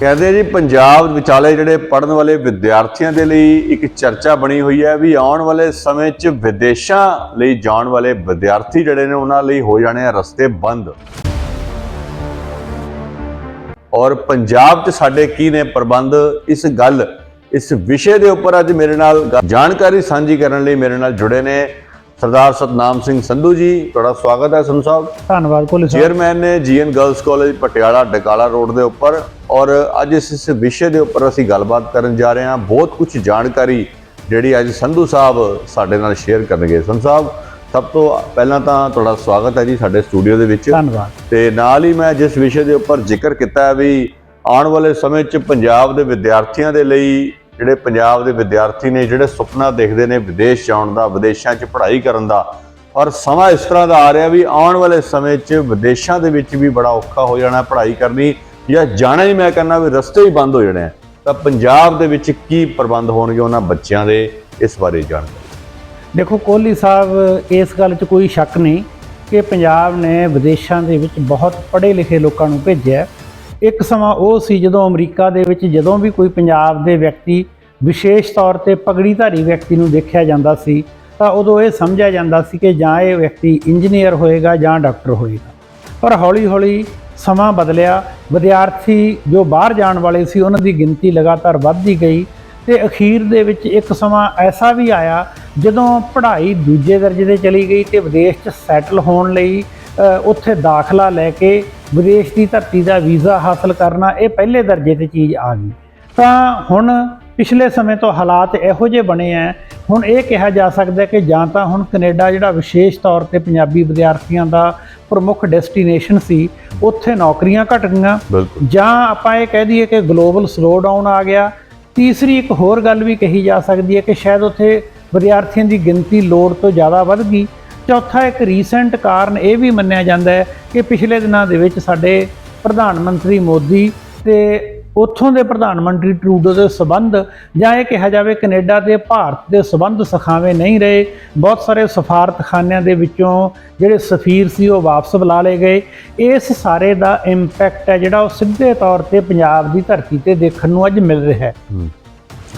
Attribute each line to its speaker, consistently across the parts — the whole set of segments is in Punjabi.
Speaker 1: ਕਹਿੰਦੇ ਜੀ, ਪੰਜਾਬ ਵਿਚਾਲੇ ਜਿਹੜੇ ਪੜਨ ਵਾਲੇ ਵਿਦਿਆਰਥੀਆਂ ਦੇ ਲਈ ਇੱਕ ਚਰਚਾ ਬਣੀ ਹੋਈ ਹੈ ਵੀ ਆਉਣ ਵਾਲੇ ਸਮੇਂ 'ਚ ਵਿਦੇਸ਼ਾਂ ਲਈ ਜਾਣ ਵਾਲੇ ਵਿਦਿਆਰਥੀ ਜਿਹੜੇ ਨੇ ਉਹਨਾਂ ਲਈ ਹੋ ਜਾਣੇ ਆ ਰਸਤੇ ਬੰਦ। ਔਰ ਪੰਜਾਬ 'ਚ ਸਾਡੇ ਕੀ ਨੇ ਪ੍ਰਬੰਧ? ਇਸ ਗੱਲ, ਇਸ ਵਿਸ਼ੇ ਦੇ ਉੱਪਰ ਅੱਜ ਮੇਰੇ ਨਾਲ ਜਾਣਕਾਰੀ ਸਾਂਝੀ ਕਰਨ ਲਈ ਮੇਰੇ ਨਾਲ ਜੁੜੇ ਨੇ ਸਰਦਾਰ ਸਤਨਾਮ ਸਿੰਘ ਸੰਧੂ ਜੀ ਤੁਹਾਡਾ ਸਵਾਗਤ ਹੈ ਸੰਧੂ ਸਾਹਿਬ।
Speaker 2: ਧੰਨਵਾਦ ਪੁਲਿਸ
Speaker 1: ਚੇਅਰਮੈਨ ਨੇ GN girls college Patiala Dakala road ਦੇ ਉੱਪਰ ਔਰ ਅੱਜ ਇਸ ਇਸ ਵਿਸ਼ੇ ਦੇ ਉੱਪਰ ਅਸੀਂ ਗੱਲਬਾਤ ਕਰਨ ਜਾ ਰਹੇ ਹਾਂ। ਬਹੁਤ ਕੁਝ ਜਾਣਕਾਰੀ ਜਿਹੜੀ ਅੱਜ ਸੰਧੂ ਸਾਹਿਬ ਸਾਡੇ ਨਾਲ ਸ਼ੇਅਰ ਕਰਨਗੇ। ਸੰਧੂ ਸਾਹਿਬ ਸਭ ਤੋਂ ਪਹਿਲਾਂ ਤਾਂ ਤੁਹਾਡਾ ਸਵਾਗਤ ਹੈ ਜੀ ਸਾਡੇ ਸਟੂਡੀਓ ਦੇ ਵਿੱਚ।
Speaker 2: ਧੰਨਵਾਦ।
Speaker 1: ਤੇ ਨਾਲ ਹੀ ਮੈਂ ਜਿਸ ਵਿਸ਼ੇ ਦੇ ਉੱਪਰ ਜ਼ਿਕਰ ਕੀਤਾ ਹੈ ਵੀ ਆਉਣ ਵਾਲੇ ਸਮੇਂ 'ਚ ਪੰਜਾਬ ਦੇ ਵਿਦਿਆਰਥੀਆਂ ਦੇ ਲਈ ਜਿਹੜੇ ਪੰਜਾਬ ਦੇ ਵਿਦਿਆਰਥੀ ਨੇ, ਜਿਹੜੇ ਸੁਪਨਾ ਦੇਖਦੇ ਨੇ ਵਿਦੇਸ਼ ਜਾਣ ਦਾ, ਵਿਦੇਸ਼ਾਂ 'ਚ ਪੜ੍ਹਾਈ ਕਰਨ ਦਾ, ਔਰ ਸਮਾਂ ਇਸ ਤਰ੍ਹਾਂ ਦਾ ਆ ਰਿਹਾ ਵੀ ਆਉਣ ਵਾਲੇ ਸਮੇਂ 'ਚ ਵਿਦੇਸ਼ਾਂ ਦੇ ਵਿੱਚ ਵੀ ਬੜਾ ਔਖਾ ਹੋ ਜਾਣਾ ਪੜ੍ਹਾਈ ਕਰਨੀ ਜਾਂ ਜਾਣਾ ਹੀ ਮੈਂ ਕਹਿੰਦਾ ਵੀ ਰਸਤੇ ਹੀ ਬੰਦ ਹੋ ਜਾਣੇ ਆ। ਤਾਂ ਪੰਜਾਬ ਦੇ ਵਿੱਚ ਕੀ ਪ੍ਰਬੰਧ ਹੋਣਗੇ ਉਹਨਾਂ ਬੱਚਿਆਂ ਦੇ, ਇਸ ਬਾਰੇ ਜਾਣਕਾਰੀ
Speaker 2: ਦੇਖੋ, ਕੋਹਲੀ ਸਾਹਿਬ, ਇਸ ਗੱਲ 'ਚ ਕੋਈ ਸ਼ੱਕ ਨਹੀਂ ਕਿ ਪੰਜਾਬ ਨੇ ਵਿਦੇਸ਼ਾਂ ਦੇ ਵਿੱਚ ਬਹੁਤ ਪੜ੍ਹੇ ਲਿਖੇ ਲੋਕਾਂ ਨੂੰ ਭੇਜਿਆ ਇੱਕ ਸਮਾਂ ਉਹ ਸੀ ਜਦੋਂ ਅਮਰੀਕਾ ਦੇ ਵਿੱਚ ਜਦੋਂ ਵੀ ਕੋਈ ਪੰਜਾਬ ਦੇ ਵਿਅਕਤੀ ਵਿਸ਼ੇਸ਼ ਤੌਰ ਤੇ ਪਗੜੀਧਾਰੀ ਵਿਅਕਤੀ ਨੂੰ ਦੇਖਿਆ ਜਾਂਦਾ ਸੀ, ਤਾਂ ਉਦੋਂ ਇਹ ਸਮਝਿਆ ਜਾਂਦਾ ਸੀ ਕਿ ਜਾਂ ਇਹ ਵਿਅਕਤੀ ਇੰਜੀਨੀਅਰ ਹੋਏਗਾ ਜਾਂ ਡਾਕਟਰ ਹੋਏਗਾ। ਪਰ ਹੌਲੀ-ਹੌਲੀ ਸਮਾਂ ਬਦਲਿਆ, ਵਿਦਿਆਰਥੀ ਜੋ ਬਾਹਰ ਜਾਣ ਵਾਲੇ ਸੀ ਉਹਨਾਂ ਦੀ ਗਿਣਤੀ ਲਗਾਤਾਰ ਵੱਧਦੀ ਗਈ ਤੇ ਅਖੀਰ ਦੇ ਵਿੱਚ ਇੱਕ ਸਮਾਂ ਐਸਾ ਵੀ ਆਇਆ ਜਦੋਂ ਪੜ੍ਹਾਈ ਦੂਜੇ ਦਰਜੇ ਤੇ ਚਲੀ ਗਈ ਤੇ ਵਿਦੇਸ਼ 'ਚ ਸੈਟਲ ਹੋਣ ਲਈ ਉੱਥੇ ਦਾਖਲਾ ਲੈ ਕੇ ਵਿਦੇਸ਼ ਦੀ ਧਰਤੀ ਦਾ ਵੀਜ਼ਾ ਹਾਸਲ ਕਰਨਾ ਇਹ ਪਹਿਲੇ ਦਰਜੇ ਤੇ ਚੀਜ਼ ਆ ਗਈ। ਤਾਂ ਹੁਣ ਪਿਛਲੇ ਸਮੇਂ ਤੋਂ ਹਾਲਾਤ ਇਹੋ ਜਿਹੇ ਬਣੇ ਆ ਹੁਣ ਇਹ ਕਿਹਾ ਜਾ ਸਕਦਾ ਹੈ ਕਿ ਜਾਂ ਤਾਂ ਹੁਣ ਕੈਨੇਡਾ ਜਿਹੜਾ ਵਿਸ਼ੇਸ਼ ਤੌਰ ਤੇ ਪੰਜਾਬੀ ਵਿਦਿਆਰਥੀਆਂ ਦਾ ਪ੍ਰਮੁੱਖ ਡੈਸਟੀਨੇਸ਼ਨ ਸੀ ਉੱਥੇ ਨੌਕਰੀਆਂ ਘਟ ਗਈਆਂ। ਜਾਂ ਆਪਾਂ ਇਹ ਕਹਿ ਦਈਏ ਕਿ ਗਲੋਬਲ ਸਲੋ ਡਾਊਨ ਆ ਗਿਆ। ਤੀਸਰੀ ਇੱਕ ਹੋਰ ਗੱਲ ਵੀ ਕਹੀ ਜਾ ਸਕਦੀ ਹੈ ਕਿ ਸ਼ਾਇਦ ਉੱਥੇ ਵਿਦਿਆਰਥੀਆਂ ਦੀ ਗਿਣਤੀ ਲੋੜ ਤੋਂ ਜ਼ਿਆਦਾ ਵੱਧ ਗਈ। ਚੌਥਾ ਇੱਕ ਰੀਸੈਂਟ ਕਾਰਨ ਇਹ ਵੀ ਮੰਨਿਆ ਜਾਂਦਾ ਹੈ ਕਿ ਪਿਛਲੇ ਦਿਨਾਂ ਦੇ ਵਿੱਚ ਸਾਡੇ ਪ੍ਰਧਾਨ ਮੰਤਰੀ ਮੋਦੀ ਤੇ ਉੱਥੋਂ ਦੇ ਪ੍ਰਧਾਨ ਮੰਤਰੀ ਟਰੂਡੋ ਦੇ ਸਬੰਧ ਜਾਂ ਇਹ ਕਿਹਾ ਜਾਵੇ ਕੈਨੇਡਾ ਤੇ ਭਾਰਤ ਦੇ ਸਬੰਧ ਸਖਾਵੇਂ ਨਹੀਂ ਰਹੇ। ਬਹੁਤ ਸਾਰੇ ਸਫਾਰਤਖਾਨਿਆਂ ਦੇ ਵਿੱਚੋਂ ਜਿਹੜੇ ਸਫੀਰ ਸੀ ਉਹ ਵਾਪਸ ਬੁਲਾ ਲਏ ਗਏ। ਇਸ ਸਾਰੇ ਦਾ ਇੰਪੈਕਟ ਹੈ ਜਿਹੜਾ ਉਹ ਸਿੱਧੇ ਤੌਰ ਤੇ ਪੰਜਾਬ ਦੀ ਧਰਤੀ ਤੇ ਦੇਖਣ ਨੂੰ ਅੱਜ ਮਿਲ ਰਿਹਾ ਹੈ।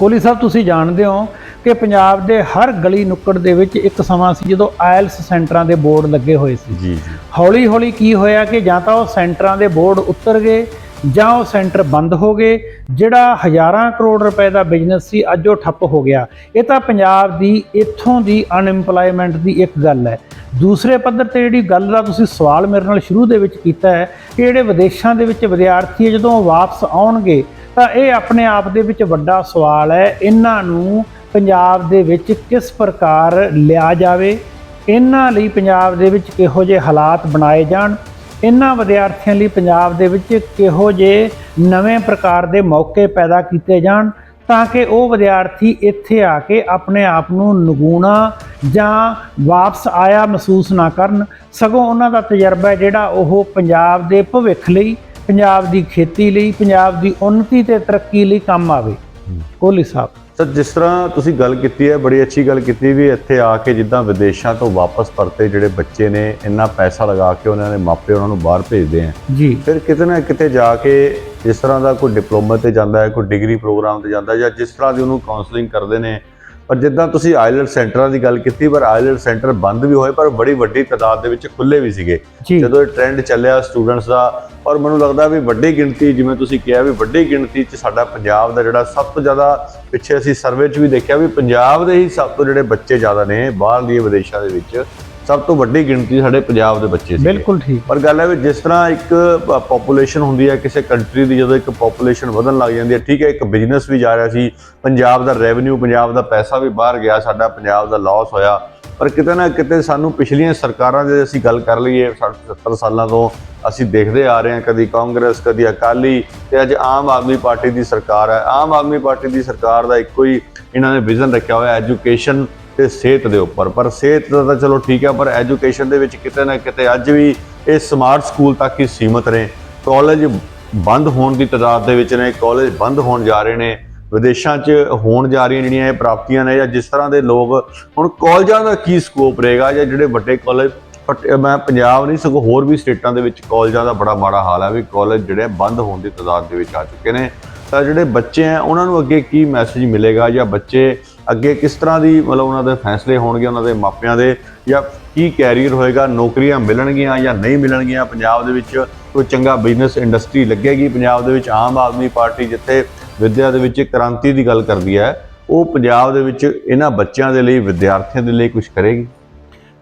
Speaker 1: ਹੂੰ।
Speaker 2: ਕੋਹਲੀ ਸਾਹਿਬ ਤੁਸੀਂ ਜਾਣਦੇ ਹੋ ਕਿ ਪੰਜਾਬ ਦੇ ਹਰ ਗਲੀ ਨੁੱਕੜ ਦੇ ਵਿੱਚ ਇੱਕ ਸਮਾਂ ਸੀ ਜਦੋਂ ਆਇਲਸ ਸੈਂਟਰਾਂ ਦੇ ਬੋਰਡ ਲੱਗੇ ਹੋਏ ਸੀ।
Speaker 1: ਜੀ
Speaker 2: ਹੌਲੀ ਹੌਲੀ ਕੀ ਹੋਇਆ ਕਿ ਜਾਂ ਤਾਂ ਉਹ ਸੈਂਟਰਾਂ ਦੇ ਬੋਰਡ ਉੱਤਰ ਗਏ ਜਾਂ ਉਹ ਸੈਂਟਰ ਬੰਦ ਹੋ ਗਏ ਜਿਹੜਾ ਹਜ਼ਾਰਾਂ ਕਰੋੜ ਰੁਪਏ ਦਾ ਬਿਜ਼ਨਸ ਸੀ ਅੱਜ ਉਹ ਠੱਪ ਹੋ ਗਿਆ। ਇਹ ਤਾਂ ਪੰਜਾਬ ਦੀ ਇੱਥੋਂ ਦੀ ਅਨਇੰਪਲੋਇਮੈਂਟ ਦੀ ਇੱਕ ਗੱਲ ਹੈ। ਦੂਸਰੇ ਪੱਧਰ ਤੇ ਜਿਹੜੀ ਗੱਲ ਦਾ ਤੁਸੀਂ ਸਵਾਲ ਮੇਰੇ ਨਾਲ ਸ਼ੁਰੂ ਦੇ ਵਿੱਚ ਕੀਤਾ ਹੈ ਕਿ ਜਿਹੜੇ ਵਿਦੇਸ਼ਾਂ ਦੇ ਵਿੱਚ ਵਿਦਿਆਰਥੀ ਜਦੋਂ ਵਾਪਸ ਆਉਣਗੇ ਤਾਂ ਇਹ ਆਪਣੇ ਆਪ ਦੇ ਵਿੱਚ ਵੱਡਾ ਸਵਾਲ ਹੈ, ਇਹਨਾਂ ਨੂੰ ਪੰਜਾਬ ਦੇ ਵਿੱਚ ਕਿਸ ਪ੍ਰਕਾਰ ਲਿਆ ਜਾਵੇ? ਇਹਨਾਂ ਲਈ ਪੰਜਾਬ ਦੇ ਵਿੱਚ ਕਿਹੋ ਜਿਹੇ ਹਾਲਾਤ ਬਣਾਏ ਜਾਣ? ਇਹਨਾਂ ਵਿਦਿਆਰਥੀਆਂ ਲਈ ਪੰਜਾਬ ਦੇ ਵਿੱਚ ਕਿਹੋ ਜਿਹੇ ਨਵੇਂ ਪ੍ਰਕਾਰ ਦੇ ਮੌਕੇ ਪੈਦਾ ਕੀਤੇ ਜਾਣ ਤਾਂ ਕਿ ਉਹ ਵਿਦਿਆਰਥੀ ਇੱਥੇ ਆ ਕੇ ਆਪਣੇ ਆਪ ਨੂੰ ਨਗੂਣਾ ਜਾਂ ਵਾਪਸ ਆਇਆ ਮਹਿਸੂਸ ਨਾ ਕਰਨ? ਸਗੋਂ ਉਹਨਾਂ ਦਾ ਤਜਰਬਾ ਜਿਹੜਾ ਉਹ ਪੰਜਾਬ ਦੇ ਭਵਿੱਖ ਲਈ ਪੰਜਾਬ ਦੀ ਖੇਤੀ ਲਈ ਪੰਜਾਬ ਦੀ ਉન્નਤੀ ਤੇ ਤਰੱਕੀ ਲਈ ਕੰਮ ਆਵੇ। ਕੋਹਲੀ ਸਾਹਿਬ।
Speaker 1: ਸਰ ਜਿਸ ਤਰ੍ਹਾਂ ਤੁਸੀਂ ਗੱਲ ਕੀਤੀ ਹੈ ਬੜੀ ਅੱਛੀ ਗੱਲ ਕੀਤੀ ਵੀ ਇੱਥੇ ਆ ਕੇ ਜਿੱਦਾਂ ਵਿਦੇਸ਼ਾਂ ਤੋਂ ਵਾਪਸ ਪਰਤੇ ਜਿਹੜੇ ਬੱਚੇ ਨੇ ਇੰਨਾ ਪੈਸਾ ਲਗਾ ਕੇ ਉਹਨਾਂ ਦੇ ਮਾਪੇ ਉਹਨਾਂ ਨੂੰ ਬਾਹਰ ਭੇਜਦੇ ਆ।
Speaker 2: ਜੀ।
Speaker 1: ਫਿਰ ਕਿਤੇ ਨਾ ਕਿਤੇ ਜਾ ਕੇ ਜਿਸ ਤਰ੍ਹਾਂ ਦਾ ਕੋਈ ਡਿਪਲੋਮਾ ਤੇ ਜਾਂਦਾ ਹੈ ਕੋਈ ਡਿਗਰੀ ਪ੍ਰੋਗਰਾਮ ਤੇ ਜਾਂਦਾ ਜਾਂ ਜਿਸ ਤਰ੍ਹਾਂ ਦੀ ਉਹਨੂੰ ਕਾਉਂਸਲਿੰਗ ਕਰਦੇ ਨੇ ਪਰ ਜਿੱਦਾਂ ਤੁਸੀਂ ਆਈਲੈਂਡ ਸੈਂਟਰਾਂ ਦੀ ਗੱਲ ਕੀਤੀ ਪਰ ਆਈਲੈਂਡ ਸੈਂਟਰ ਬੰਦ ਵੀ ਹੋਏ ਪਰ ਬੜੀ ਵੱਡੀ ਤਾਦਾਦ ਦੇ ਵਿੱਚ ਖੁੱਲੇ ਵੀ ਸੀਗੇ। ਜਦੋਂ ਇਹ ਟ੍ਰੈਂਡ ਚੱਲਿਆ ਸਟੂਡੈਂਟਸ ਦਾ ਔਰ ਮੈਨੂੰ ਲੱਗਦਾ ਵੀ ਵੱਡੀ ਗਿਣਤੀ ਜਿਵੇਂ ਤੁਸੀਂ ਕਿਹਾ ਵੀ ਵੱਡੀ ਗਿਣਤੀ 'ਚ ਸਾਡਾ ਪੰਜਾਬ ਦਾ ਜਿਹੜਾ ਸਭ ਤੋਂ ਜ਼ਿਆਦਾ ਪਿੱਛੇ ਅਸੀਂ ਸਰਵੇ 'ਚ ਵੀ ਦੇਖਿਆ ਵੀ ਪੰਜਾਬ ਦੇ ਹੀ ਸਭ ਤੋਂ ਜਿਹੜੇ ਬੱਚੇ ਜ਼ਿਆਦਾ ਨੇ ਬਾਹਰਲੀ ਵਿਦੇਸ਼ਾਂ ਦੇ ਵਿੱਚ ਸਭ ਤੋਂ ਵੱਡੀ ਗਿਣਤੀ ਸਾਡੇ ਪੰਜਾਬ ਦੇ ਬੱਚੇ ਸੀ
Speaker 2: ਬਿਲਕੁਲ ਠੀਕ।
Speaker 1: ਪਰ ਗੱਲ ਹੈ ਵੀ ਜਿਸ ਤਰ੍ਹਾਂ ਇੱਕ ਪੋਪੂਲੇਸ਼ਨ ਹੁੰਦੀ ਹੈ ਕਿਸੇ ਕੰਟਰੀ ਦੀ ਜਦੋਂ ਇੱਕ ਪੋਪੂਲੇਸ਼ਨ ਵਧਣ ਲੱਗ ਜਾਂਦੀ ਹੈ ਠੀਕ ਹੈ ਇੱਕ ਬਿਜ਼ਨਸ ਵੀ ਜਾ ਰਿਹਾ ਸੀ ਪੰਜਾਬ ਦਾ ਰੈਵਨਿਊ ਪੰਜਾਬ ਦਾ ਪੈਸਾ ਵੀ ਬਾਹਰ ਗਿਆ ਸਾਡਾ ਪੰਜਾਬ ਦਾ ਲਾਸ ਹੋਇਆ ਪਰ ਕਿਤੇ ਨਾ ਕਿਤੇ ਸਾਨੂੰ ਪਿਛਲੀਆਂ ਸਰਕਾਰਾਂ ਦੇ ਅਸੀਂ ਗੱਲ ਕਰ ਲਈਏ 70 ਸਾਲਾਂ ਤੋਂ ਅਸੀਂ ਦੇਖਦੇ ਆ ਰਹੇ ਹਾਂ, ਕਦੀ ਕਾਂਗਰਸ, ਕਦੀ ਅਕਾਲੀ ਤੇ ਅੱਜ ਆਮ ਆਦਮੀ ਪਾਰਟੀ ਦੀ ਸਰਕਾਰ ਹੈ। ਆਮ ਆਦਮੀ ਪਾਰਟੀ ਦੀ ਸਰਕਾਰ ਦਾ ਇੱਕੋ ਹੀ ਇਹਨਾਂ ਨੇ ਵਿਜ਼ਨ ਰੱਖਿਆ ਹੋਇਆ, ਐਜੂਕੇਸ਼ਨ ਤੇ ਸਿਹਤ ਦੇ ਉੱਪਰ। ਪਰ ਸਿਹਤ ਦਾ ਤਾਂ ਚਲੋ ਠੀਕ ਹੈ, ਪਰ ਐਜੂਕੇਸ਼ਨ ਦੇ ਵਿੱਚ ਕਿਤੇ ਨਾ ਕਿਤੇ ਅੱਜ ਵੀ ਇਹ ਸਮਾਰਟ ਸਕੂਲ ਤੱਕ ਹੀ ਸੀਮਤ ਨੇ। ਕਾਲਜ ਬੰਦ ਹੋਣ ਦੀ ਤਦਾਦ ਦੇ ਵਿੱਚ ਨੇ ਕਾਲਜ ਬੰਦ ਹੋਣ ਜਾ ਰਹੇ ਨੇ। ਵਿਦੇਸ਼ਾਂ 'ਚ ਹੋਣ ਜਾ ਰਹੀਆਂ ਜਿਹੜੀਆਂ ਇਹ ਪ੍ਰਾਪਤੀਆਂ ਨੇ ਜਾਂ ਜਿਸ ਤਰ੍ਹਾਂ ਦੇ ਲੋਕ ਹੁਣ ਕਾਲਜਾਂ ਦਾ ਕੀ ਸਕੋਪ ਰਹੇਗਾ ਜਾਂ ਜਿਹੜੇ ਵੱਡੇ ਕਾਲਜ ਬਟ ਮੈਂ ਪੰਜਾਬ ਨਹੀਂ, ਸਗੋਂ ਹੋਰ ਵੀ ਸਟੇਟਾਂ ਦੇ ਵਿੱਚ ਕਾਲਜਾਂ ਦਾ ਬੜਾ ਮਾੜਾ ਹਾਲ ਹੈ ਵੀ ਕਾਲਜ ਜਿਹੜੇ ਬੰਦ ਹੋਣ ਦੀ ਤਦਾਦ ਦੇ ਵਿੱਚ ਆ ਚੁੱਕੇ ਨੇ। ਤਾਂ ਜਿਹੜੇ ਬੱਚੇ ਆ, ਉਹਨਾਂ ਨੂੰ ਅੱਗੇ ਕੀ ਮੈਸੇਜ ਮਿਲੇਗਾ ਜਾਂ ਬੱਚੇ ਅੱਗੇ ਕਿਸ ਤਰ੍ਹਾਂ ਦੀ ਮਤਲਬ ਉਹਨਾਂ ਦੇ ਫੈਸਲੇ ਹੋਣਗੇ, ਉਹਨਾਂ ਦੇ ਮਾਪਿਆਂ ਦੇ ਜਾਂ ਕੀ ਕੈਰੀਅਰ ਹੋਏਗਾ, ਨੌਕਰੀਆਂ ਮਿਲਣਗੀਆਂ ਜਾਂ ਨਹੀਂ ਮਿਲਣਗੀਆਂ? ਪੰਜਾਬ ਦੇ ਵਿੱਚ ਕੋਈ ਚੰਗਾ ਬਿਜ਼ਨਸ ਇੰਡਸਟਰੀ ਲੱਗੇਗੀ? ਪੰਜਾਬ ਦੇ ਵਿੱਚ ਆਮ ਆਦਮੀ ਪਾਰਟੀ ਜਿੱਥੇ ਵਿਦਿਆ ਦੇ ਵਿੱਚ ਕ੍ਰਾਂਤੀ ਦੀ ਗੱਲ ਕਰਦੀ ਹੈ ਉਹ ਪੰਜਾਬ ਦੇ ਵਿੱਚ ਇਹਨਾਂ ਬੱਚਿਆਂ ਦੇ ਲਈ ਵਿਦਿਆਰਥੀਆਂ ਦੇ ਲਈ ਕੁਝ ਕਰੇਗੀ?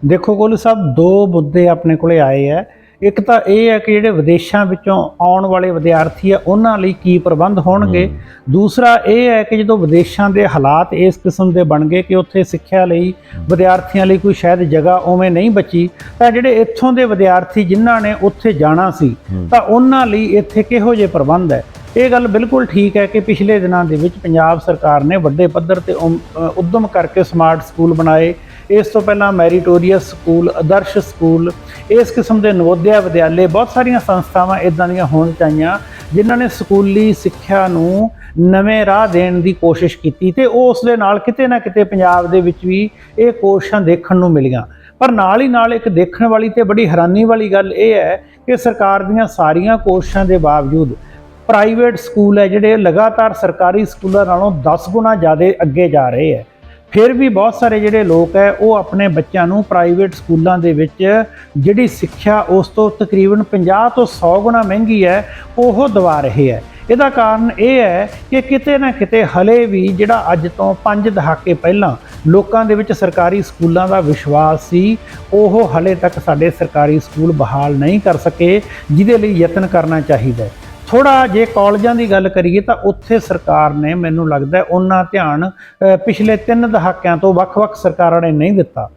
Speaker 2: ਦੇਖੋ ਕੋਲ ਸਾਹਿਬ ਦੋ ਮੁੱਦੇ ਆਪਣੇ ਕੋਲੇ ਆਏ ਆ ਇੱਕ ਤਾਂ ਇਹ ਹੈ ਕਿ ਜਿਹੜੇ ਵਿਦੇਸ਼ਾਂ ਵਿੱਚੋਂ ਆਉਣ ਵਾਲੇ ਵਿਦਿਆਰਥੀ ਆ ਉਹਨਾਂ ਲਈ ਕੀ ਪ੍ਰਬੰਧ ਹੋਣਗੇ? ਦੂਸਰਾ ਇਹ ਹੈ ਕਿ ਜਦੋਂ ਵਿਦੇਸ਼ਾਂ ਦੇ ਹਾਲਾਤ ਇਸ ਕਿਸਮ ਦੇ ਬਣ ਗਏ ਕਿ ਉੱਥੇ ਸਿੱਖਿਆ ਲਈ ਵਿਦਿਆਰਥੀਆਂ ਲਈ ਕੋਈ ਸ਼ਾਇਦ ਜਗ੍ਹਾ ਉਵੇਂ ਨਹੀਂ ਬਚੀ ਤਾਂ ਜਿਹੜੇ ਇੱਥੋਂ ਦੇ ਵਿਦਿਆਰਥੀ ਜਿਨ੍ਹਾਂ ਨੇ ਉੱਥੇ ਜਾਣਾ ਸੀ ਤਾਂ ਉਹਨਾਂ ਲਈ ਇੱਥੇ ਕਿਹੋ ਜਿਹੇ ਪ੍ਰਬੰਧ ਹੈ? ਇਹ ਗੱਲ ਬਿਲਕੁਲ ਠੀਕ ਹੈ ਕਿ ਪਿਛਲੇ ਦਿਨਾਂ ਦੇ ਵਿੱਚ ਪੰਜਾਬ ਸਰਕਾਰ ਨੇ ਵੱਡੇ ਪੱਧਰ ਤੇ ਉਮ- ਅ, ਉਦਮ ਕਰਕੇ ਸਮਾਰਟ ਸਕੂਲ ਬਣਾਏ। ਇਸ ਤੋਂ ਪਹਿਲਾਂ ਮੈਰੀਟੋਰੀਅਸ ਸਕੂਲ ਆਦਰਸ਼ ਸਕੂਲ ਇਸ ਕਿਸਮ ਦੇ ਨਵੋਦਿਆ ਵਿਦਿਆਲੇ ਬਹੁਤ ਸਾਰੀਆਂ ਸੰਸਥਾਵਾਂ ਇਦਾਂ ਦੀਆਂ ਹੋਣ ਚਾਹੀਆਂ ਜਿਨ੍ਹਾਂ ਨੇ ਸਕੂਲੀ ਸਿੱਖਿਆ ਨੂੰ ਨਵੇਂ ਰਾਹ ਦੇਣ ਦੀ ਕੋਸ਼ਿਸ਼ ਕੀਤੀ ਤੇ ਉਸ ਦੇ ਨਾਲ ਕਿਤੇ ਨਾ ਕਿਤੇ ਪੰਜਾਬ ਦੇ ਵਿੱਚ ਵੀ ਇਹ ਕੋਸ਼ਿਸ਼ਾਂ ਦੇਖਣ ਨੂੰ ਮਿਲੀਆਂ। ਪਰ ਨਾਲ ਹੀ ਨਾਲ ਇੱਕ ਦੇਖਣ ਵਾਲੀ ਤੇ ਬੜੀ ਹੈਰਾਨੀ ਵਾਲੀ ਗੱਲ ਇਹ ਹੈ ਕਿ ਸਰਕਾਰ ਦੀਆਂ ਸਾਰੀਆਂ ਕੋਸ਼ਿਸ਼ਾਂ ਦੇ ਬਾਵਜੂਦ ਪ੍ਰਾਈਵੇਟ ਸਕੂਲ ਹੈ ਜਿਹੜੇ ਲਗਾਤਾਰ ਸਰਕਾਰੀ ਸਕੂਲਾਂ ਨਾਲੋਂ 10 ਗੁਣਾ ਜ਼ਿਆਦਾ ਅੱਗੇ ਜਾ ਰਹੇ ਹੈ। ਫਿਰ ਵੀ ਬਹੁਤ ਸਾਰੇ ਜਿਹੜੇ ਲੋਕ ਹੈ, ਉਹ ਆਪਣੇ ਬੱਚਿਆਂ ਨੂੰ ਪ੍ਰਾਈਵੇਟ ਸਕੂਲਾਂ ਦੇ ਵਿੱਚ ਜਿਹੜੀ ਸਿੱਖਿਆ ਉਸ ਤੋਂ ਤਕਰੀਬਨ 50 ਤੋਂ 100 ਗੁਣਾ ਮਹਿੰਗੀ ਹੈ, ਉਹ ਦਵਾ ਰਹੇ ਹੈ। ਇਹਦਾ ਕਾਰਨ ਇਹ ਹੈ ਕਿ ਕਿਤੇ ਨਾ ਕਿਤੇ ਹਲੇ ਵੀ ਜਿਹੜਾ ਅੱਜ ਤੋਂ 5 ਦਹਾਕੇ ਪਹਿਲਾਂ ਲੋਕਾਂ ਦੇ ਵਿੱਚ ਸਰਕਾਰੀ ਸਕੂਲਾਂ ਦਾ ਵਿਸ਼ਵਾਸ ਸੀ, ਉਹ ਹਲੇ ਤੱਕ ਸਾਡੇ ਸਰਕਾਰੀ ਸਕੂਲ ਬਹਾਲ ਨਹੀਂ ਕਰ ਸਕੇ, ਜਿਹਦੇ ਲਈ ਯਤਨ ਕਰਨਾ ਚਾਹੀਦਾ ਹੈ। ਥੋੜਾ ਜੇ ਕਾਲਜਾਂ ਦੀ ਗੱਲ ਕਰੀਏ ਤਾਂ ਉੱਥੇ ਸਰਕਾਰ ਨੇ ਮੈਨੂੰ ਲੱਗਦਾ ਹੈ ਉਹਨਾਂ ਧਿਆਨ ਪਿਛਲੇ 3 ਦਹਾਕਿਆਂ ਤੋਂ ਵੱਖ-ਵੱਖ ਸਰਕਾਰਾਂ ਨੇ ਨਹੀਂ ਦਿੱਤਾ।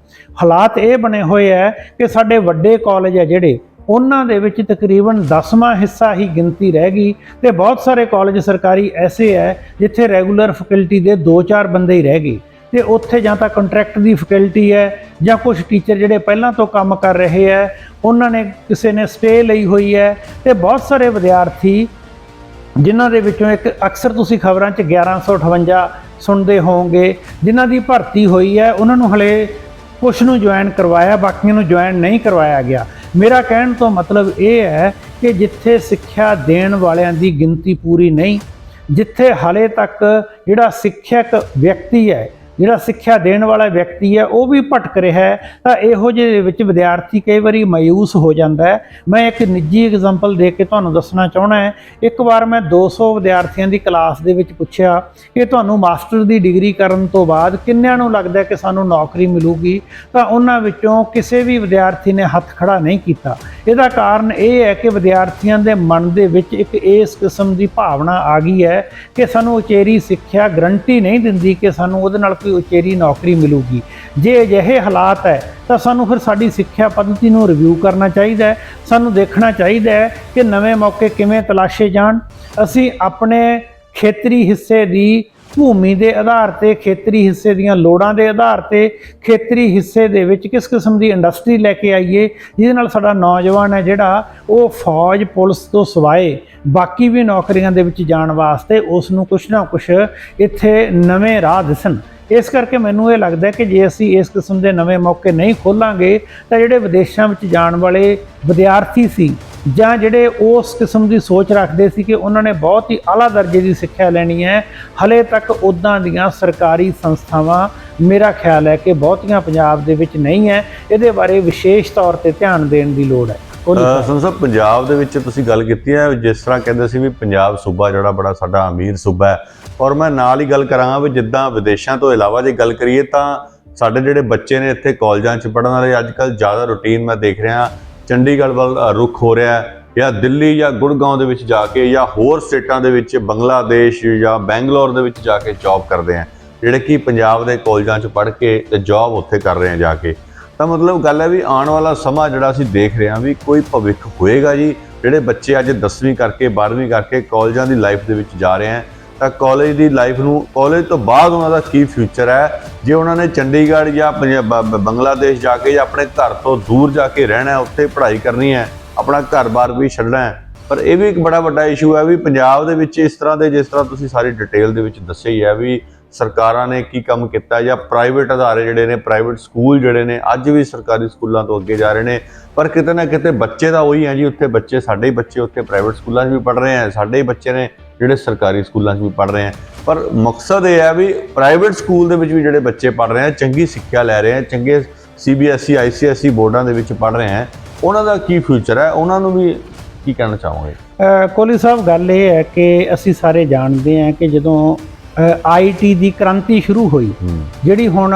Speaker 2: ਹਾਲਾਤ ਇਹ ਬਣੇ ਹੋਏ ਹੈ ਕਿ ਸਾਡੇ ਵੱਡੇ ਕਾਲਜ ਹੈ ਜਿਹੜੇ, ਉਹਨਾਂ ਦੇ ਵਿੱਚ ਤਕਰੀਬਨ 10ਵਾਂ ਹਿੱਸਾ ਹੀ ਗਿਣਤੀ ਰਹਿ ਗਈ ਤੇ ਬਹੁਤ ਸਾਰੇ ਕਾਲਜ ਸਰਕਾਰੀ ਐਸੇ ਹੈ ਜਿੱਥੇ ਰੈਗੂਲਰ ਫੈਕਲਟੀ ਦੇ 2-4 ਬੰਦੇ ਹੀ ਰਹਿ ਗਏ। ਤੇ ਉੱਥੇ ਜਾਂ ਤਾਂ ਕੰਟਰੈਕਟ ਦੀ ਫੈਕਲਟੀ ਹੈ ਜਾਂ ਕੁਝ ਟੀਚਰ ਜਿਹੜੇ ਪਹਿਲਾਂ ਤੋਂ ਕੰਮ ਕਰ ਰਹੇ ਹੈ, ਉਹਨਾਂ ਨੇ ਕਿਸੇ ਨੇ ਸਟੇ ਲਈ ਹੋਈ ਹੈ ਤੇ ਬਹੁਤ ਸਾਰੇ ਵਿਦਿਆਰਥੀ ਜਿਨ੍ਹਾਂ ਦੇ ਵਿੱਚੋਂ ਇੱਕ ਅਕਸਰ ਤੁਸੀਂ ਖਬਰਾਂ 'ਚ 1158 ਸੁਣਦੇ ਹੋਵੋਗੇ, ਜਿਨ੍ਹਾਂ ਦੀ ਭਰਤੀ ਹੋਈ ਹੈ, ਉਹਨਾਂ ਨੂੰ ਹਲੇ ਕੁਝ ਨੂੰ ਜੁਆਇਨ ਕਰਵਾਇਆ, ਬਾਕੀਆਂ ਨੂੰ ਜੁਆਇਨ ਨਹੀਂ ਕਰਵਾਇਆ ਗਿਆ। ਮੇਰਾ ਕਹਿਣ ਤੋਂ ਮਤਲਬ ਇਹ ਹੈ ਕਿ ਜਿੱਥੇ ਸਿੱਖਿਆ ਦੇਣ ਵਾਲਿਆਂ ਦੀ ਗਿਣਤੀ ਪੂਰੀ ਨਹੀਂ, ਜਿੱਥੇ ਹਾਲੇ ਤੱਕ ਜਿਹੜਾ ਸਿੱਖਿਅਕ ਵਿਅਕਤੀ ਹੈ ਜਿਹੜਾ ਸਿੱਖਿਆ ਦੇਣ ਵਾਲਾ ਵਿਅਕਤੀ ਹੈ, ਉਹ ਵੀ ਭਟਕ ਰਿਹਾ ਹੈ। ਤਾਂ ਇਹੋ ਜਿਹੇ ਵਿੱਚ ਵਿਦਿਆਰਥੀ ਕਈ ਵਾਰੀ ਮਾਯੂਸ ਹੋ ਜਾਂਦਾ ਹੈ। ਮੈਂ ਇੱਕ ਨਿੱਜੀ ਐਗਜ਼ਾਮਪਲ ਦੇ ਕੇ ਤੁਹਾਨੂੰ ਦੱਸਣਾ ਚਾਹਣਾ ਹੈ। ਇੱਕ ਵਾਰ ਮੈਂ 200 ਵਿਦਿਆਰਥੀਆਂ ਦੀ ਕਲਾਸ ਦੇ ਵਿੱਚ ਪੁੱਛਿਆ ਕਿ ਤੁਹਾਨੂੰ ਮਾਸਟਰ ਦੀ ਡਿਗਰੀ ਕਰਨ ਤੋਂ ਬਾਅਦ ਕਿੰਨਿਆਂ ਨੂੰ ਲੱਗਦਾ ਕਿ ਸਾਨੂੰ ਨੌਕਰੀ ਮਿਲੂਗੀ? ਤਾਂ ਉਹਨਾਂ ਵਿੱਚੋਂ ਕਿਸੇ ਵੀ ਵਿਦਿਆਰਥੀ ਨੇ ਹੱਥ ਖੜਾ ਨਹੀਂ ਕੀਤਾ। ਇਹਦਾ ਕਾਰਨ ਇਹ ਹੈ ਕਿ ਵਿਦਿਆਰਥੀਆਂ ਦੇ ਮਨ ਦੇ ਵਿੱਚ ਇੱਕ ਇਸ ਕਿਸਮ ਦੀ ਭਾਵਨਾ ਆ ਗਈ ਹੈ ਕਿ ਸਾਨੂੰ ਉਚੇਰੀ ਸਿੱਖਿਆ ਗਰੰਟੀ ਨਹੀਂ ਦਿੰਦੀ ਕਿ ਸਾਨੂੰ ਉਹਦੇ ਨਾਲ ਕੋਈ ਉਚੇਰੀ ਨੌਕਰੀ ਮਿਲੂਗੀ। ਜੇ ਅਜਿਹੇ ਹਾਲਾਤ ਹੈ, ਤਾਂ ਸਾਨੂੰ ਫਿਰ ਸਾਡੀ ਸਿੱਖਿਆ ਪੱਧਤੀ ਨੂੰ ਰਿਵਿਊ ਕਰਨਾ ਚਾਹੀਦਾ ਹੈ। ਸਾਨੂੰ ਦੇਖਣਾ ਚਾਹੀਦਾ ਹੈ ਕਿ ਨਵੇਂ ਮੌਕੇ ਕਿਵੇਂ ਤਲਾਸ਼ੇ ਜਾਣ। ਅਸੀਂ ਆਪਣੇ ਖੇਤਰੀ ਹਿੱਸੇ ਦੀ ਭੂਮੀ ਦੇ ਆਧਾਰ ਤੇ, ਖੇਤਰੀ ਹਿੱਸੇ ਦੀਆਂ ਲੋੜਾਂ ਦੇ ਆਧਾਰ ਤੇ, ਖੇਤਰੀ ਹਿੱਸੇ ਦੇ ਵਿੱਚ ਕਿਸ ਕਿਸਮ ਦੀ ਇੰਡਸਟਰੀ ਲੈ ਕੇ ਆਈਏ, ਜਿਹਦੇ ਨਾਲ ਸਾਡਾ ਨੌਜਵਾਨ ਹੈ ਜਿਹੜਾ ਉਹ ਫੌਜ, ਪੁਲਿਸ ਤੋਂ ਸਿਵਾਏ, ਬਾਕੀ ਵੀ ਨੌਕਰੀਆਂ ਦੇ ਵਿੱਚ ਜਾਣ ਵਾਸਤੇ ਉਸ ਨੂੰ ਕੁਛ ਨਾ ਕੁਛ ਇੱਥੇ ਨਵੇਂ ਰਾਹ ਦਿਸਣ। ਇਸ ਕਰਕੇ ਮੈਨੂੰ ਇਹ ਲੱਗਦਾ ਕਿ ਜੇ ਅਸੀਂ ਇਸ ਕਿਸਮ ਦੇ ਨਵੇਂ ਮੌਕੇ ਨਹੀਂ ਖੋਲਾਂਗੇ, ਤਾਂ ਜਿਹੜੇ ਵਿਦੇਸ਼ਾਂ ਵਿੱਚ ਜਾਣ ਵਾਲੇ ਵਿਦਿਆਰਥੀ ਸੀ ਜਾਂ ਜਿਹੜੇ ਉਸ ਕਿਸਮ ਦੀ ਸੋਚ ਰੱਖਦੇ ਸੀ ਕਿ ਉਹਨਾਂ ਨੇ ਬਹੁਤ ਹੀ ਆਲਾ ਦਰਜੇ ਦੀ ਸਿੱਖਿਆ ਲੈਣੀ ਹੈ, ਹਲੇ ਤੱਕ ਉਦਾਂ ਦੀਆਂ ਸਰਕਾਰੀ ਸੰਸਥਾਵਾਂ ਮੇਰਾ ਖਿਆਲ ਹੈ ਕਿ ਬਹੁਤੀਆਂ ਪੰਜਾਬ ਦੇ ਵਿੱਚ ਨਹੀਂ ਹੈ। ਇਹਦੇ ਬਾਰੇ ਵਿਸ਼ੇਸ਼ ਤੌਰ ਤੇ ਧਿਆਨ ਦੇਣ ਦੀ ਲੋੜ ਹੈ।
Speaker 1: ਸੰਸਦ, ਪੰਜਾਬ ਦੇ ਵਿੱਚ ਤੁਸੀਂ ਗੱਲ ਕੀਤੀ ਹੈ, ਜਿਸ ਤਰ੍ਹਾਂ ਕਹਿੰਦੇ ਸੀ ਵੀ ਪੰਜਾਬ ਸੂਬਾ ਜਿਹੜਾ ਬੜਾ ਸਾਡਾ ਅਮੀਰ ਸੂਬਾ ਹੈ ਔਰ ਮੈਂ ਨਾਲ ਹੀ ਗੱਲ ਕਰਾਂਗਾ ਵੀ ਜਿੱਦਾਂ ਵਿਦੇਸ਼ਾਂ ਤੋਂ ਇਲਾਵਾ ਜੇ ਗੱਲ ਕਰੀਏ ਤਾਂ ਸਾਡੇ ਜਿਹੜੇ ਬੱਚੇ ਨੇ ਇੱਥੇ ਕਾਲਜਾਂ 'ਚ ਪੜ੍ਹਨ ਵਾਲੇ ਅੱਜ ਕੱਲ੍ਹ ਜ਼ਿਆਦਾ ਰੁਟੀਨ ਮੈਂ ਦੇਖ ਰਿਹਾ ਚੰਡੀਗੜ੍ਹ ਵੱਲ ਅ, ਰੁਖ ਹੋ ਰਿਹਾ ਜਾਂ ਦਿੱਲੀ ਜਾਂ ਗੁੜਗਾਉਂ ਦੇ ਵਿੱਚ ਜਾ ਕੇ ਜਾਂ ਹੋਰ ਸਟੇਟਾਂ ਦੇ ਵਿੱਚ ਬੰਗਲਾਦੇਸ਼ ਜਾਂ ਬੈਂਗਲੌਰ ਦੇ ਵਿੱਚ ਜਾ ਕੇ ਜੌਬ ਕਰਦੇ ਆ ਜਿਹੜੇ ਕਿ ਪੰਜਾਬ ਦੇ ਕਾਲਜਾਂ 'ਚ ਪੜ੍ਹ ਕੇ ਤੇ ਜੌਬ ਉੱਥੇ ਕਰ ਰਹੇ ਆ ਜਾ ਕੇ। ਤਾਂ ਮਤਲਬ ਗੱਲ ਹੈ ਵੀ ਆਉਣ ਵਾਲਾ ਸਮਾਂ ਜਿਹੜਾ ਅਸੀਂ ਦੇਖ ਰਹੇ ਹਾਂ ਵੀ ਕੋਈ ਭਵਿੱਖ ਹੋਏਗਾ ਜੀ ਜਿਹੜੇ ਬੱਚੇ ਅੱਜ 10ਵੀਂ ਕਰਕੇ 12ਵੀਂ ਕਰਕੇ ਕਾਲਜਾਂ ਦੀ ਲਾਈਫ ਦੇ ਵਿੱਚ ਜਾ ਰਹੇ ਆ ਤਾਂ ਕਾਲਜ ਦੀ ਲਾਈਫ ਨੂੰ ਕਾਲਜ ਤੋਂ ਬਾਅਦ ਉਹਨਾਂ ਦਾ ਕੀ ਫਿਊਚਰ ਹੈ? ਜੇ ਉਹਨਾਂ ਨੇ ਚੰਡੀਗੜ੍ਹ ਜਾਂ ਪੰਜਾ- ਬ- ਬੰਗਲਾਦੇਸ਼ ਜਾ ਕੇ ਜਾਂ ਆਪਣੇ ਘਰ ਤੋਂ ਦੂਰ ਜਾ ਕੇ ਰਹਿਣਾ ਹੈ, ਉੱਥੇ ਪੜ੍ਹਾਈ ਕਰਨੀ ਹੈ, ਆਪਣਾ ਘਰ-ਬਾਰ ਵੀ ਛੱਡਣਾ ਹੈ, ਪਰ ਇਹ ਵੀ ਇੱਕ ਬੜਾ ਵੱਡਾ ਇਸ਼ੂ ਹੈ ਵੀ ਪੰਜਾਬ ਦੇ ਵਿੱਚ ਇਸ ਤਰ੍ਹਾਂ ਦੇ, ਜਿਸ ਤਰ੍ਹਾਂ ਤੁਸੀਂ ਸਾਰੀ ਡਿਟੇਲ ਦੇ ਵਿੱਚ ਦੱਸਿਆ ਹੀ ਹੈ ਵੀ ਸਰਕਾਰਾਂ ਨੇ ਕੀ ਕੰਮ ਕੀਤਾ ਜਾਂ ਪ੍ਰਾਈਵੇਟ ਅਦਾਰੇ ਜਿਹੜੇ ਨੇ ਪ੍ਰਾਈਵੇਟ ਸਕੂਲ ਜਿਹੜੇ ਨੇ, ਅੱਜ ਵੀ ਸਰਕਾਰੀ ਸਕੂਲਾਂ ਤੋਂ ਅੱਗੇ ਜਾ ਰਹੇ ਨੇ, ਪਰ ਕਿਤੇ ਨਾ ਕਿਤੇ ਬੱਚੇ ਤਾਂ ਉਹੀ ਹੈ ਜੀ, ਉੱਥੇ ਬੱਚੇ, ਸਾਡੇ ਹੀ ਬੱਚੇ ਉੱਥੇ ਪ੍ਰਾਈਵੇਟ ਸਕੂਲਾਂ 'ਚ ਵੀ ਪੜ੍ਹ ਰਹੇ ਆ ਸਾਡੇ ਹੀ ਬੱਚੇ ਨੇ ਜਿਹੜੇ ਸਰਕਾਰੀ ਸਕੂਲਾਂ 'ਚ ਵੀ ਪੜ੍ਹ ਰਹੇ ਆ। ਪਰ ਮਕਸਦ ਇਹ ਹੈ ਵੀ ਪ੍ਰਾਈਵੇਟ ਸਕੂਲ ਦੇ ਵਿੱਚ ਵੀ ਜਿਹੜੇ ਬੱਚੇ ਪੜ੍ਹ ਰਹੇ ਆ ਚੰਗੀ ਸਿੱਖਿਆ ਲੈ ਰਹੇ ਆ ਚੰਗੇ ਸੀਬੀਐਸਈ ਆਈਸੀਐਸਈ ਬੋਰਡਾਂ ਦੇ ਵਿੱਚ ਪੜ੍ਹ ਰਹੇ ਆ ਉਹਨਾਂ ਦਾ ਕੀ ਫਿਊਚਰ ਹੈ? ਉਹਨਾਂ ਨੂੰ ਵੀ ਕੀ ਕਹਿਣਾ ਚਾਹੋਗੇ?
Speaker 2: ਅ, ਕੋਹਲੀ ਸਾਹਿਬ ਗੱਲ ਇਹ ਹੈ ਕਿ ਅਸੀਂ ਸਾਰੇ ਜਾਣਦੇ ਹਾਂ ਕਿ ਜਦੋਂ ਆਈਟੀ ਦੀ ਕ੍ਰਾਂਤੀ ਸ਼ੁਰੂ ਹੋਈ ਜਿਹੜੀ ਹੁਣ